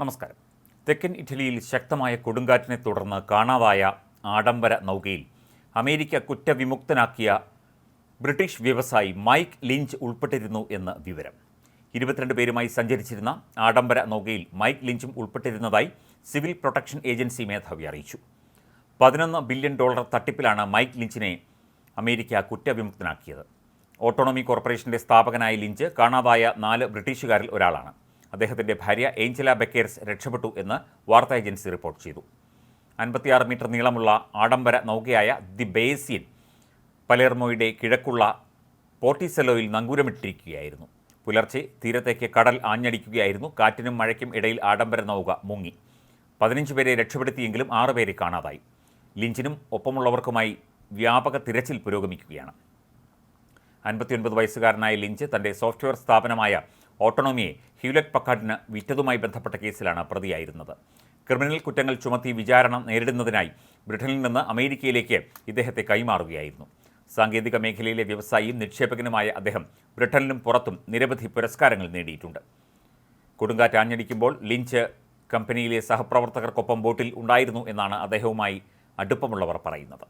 നമസ്കാരം. തെക്കൻ ഇറ്റലിയിൽ ശക്തമായ കൊടുങ്കാറ്റിനെ തുടർന്ന് കാണാതായ ആഡംബര നൗകയിൽ അമേരിക്ക കുറ്റവിമുക്തനാക്കിയ ബ്രിട്ടീഷ് വ്യവസായി മൈക്ക് ലിഞ്ച് ഉൾപ്പെട്ടിരുന്നു എന്ന് വിവരം. ഇരുപത്തിരണ്ട് പേരുമായി സഞ്ചരിച്ചിരുന്ന ആഡംബര നൗകയിൽ മൈക്ക് ലിഞ്ചും ഉൾപ്പെട്ടിരുന്നതായി സിവിൽ പ്രൊട്ടക്ഷൻ ഏജൻസി മേധാവി അറിയിച്ചു. പതിനൊന്ന് ബില്യൺ ഡോളർ തട്ടിപ്പിലാണ് മൈക്ക് ലിഞ്ചിനെ അമേരിക്ക കുറ്റവിമുക്തനാക്കിയത്. ഓട്ടോണമി കോർപ്പറേഷന്റെ സ്ഥാപകനായ ലിഞ്ച് കാണാതായ നാല് ബ്രിട്ടീഷുകാരിൽ ഒരാളാണ്. അദ്ദേഹത്തിന്റെ ഭാര്യ ഏഞ്ചല ബക്കേർസ് രക്ഷപ്പെട്ടു എന്ന് വാർത്താ ഏജൻസി റിപ്പോർട്ട് ചെയ്തു. അൻപത്തിയാറ് മീറ്റർ നീളമുള്ള ആഡംബര നൗകയായ ദി ബേസിയൻ പലേർമോയുടെ കിഴക്കുള്ള പോർട്ടിസെലോയിൽ നങ്കൂരമിട്ടിരിക്കുകയായിരുന്നു. പുലർച്ചെ തീരത്തേക്ക് കടൽ ആഞ്ഞടിക്കുകയായിരുന്നു. കാറ്റിനും മഴയ്ക്കും ഇടയിൽ ആഡംബര നൗക മുങ്ങി. പതിനഞ്ച് പേരെ രക്ഷപ്പെടുത്തിയെങ്കിലും ആറ് പേരെ കാണാതായി. ലിഞ്ചിനും ഒപ്പമുള്ളവർക്കുമായി വ്യാപക തിരച്ചിൽ പുരോഗമിക്കുകയാണ്. അൻപത്തിയൊൻപത് വയസ്സുകാരനായ ലിഞ്ച് തന്റെ സോഫ്റ്റ്വെയർ സ്ഥാപനമായ ഓട്ടോണമിയെ ഹ്യൂലറ്റ് പക്കാട്ടിന് വിറ്റതുമായി ബന്ധപ്പെട്ട കേസിലാണ് പ്രതിയായിരുന്നത്. ക്രിമിനൽ കുറ്റങ്ങൾ ചുമത്തി വിചാരണ നേരിടുന്നതിനായി ബ്രിട്ടനിൽ നിന്ന് അമേരിക്കയിലേക്ക് ഇദ്ദേഹത്തെ കൈമാറുകയായിരുന്നു. സാങ്കേതിക മേഖലയിലെ വ്യവസായിയും നിക്ഷേപകനുമായ അദ്ദേഹം ബ്രിട്ടനിലും പുറത്തും നിരവധി പുരസ്കാരങ്ങൾ നേടിയിട്ടുണ്ട്. കൊടുങ്കാറ്റ് ആഞ്ഞടിക്കുമ്പോൾ ലിഞ്ച് കമ്പനിയിലെ സഹപ്രവർത്തകർക്കൊപ്പം ബോട്ടിൽ ഉണ്ടായിരുന്നു എന്നാണ് അദ്ദേഹവുമായി അടുപ്പമുള്ളവർ പറയുന്നത്.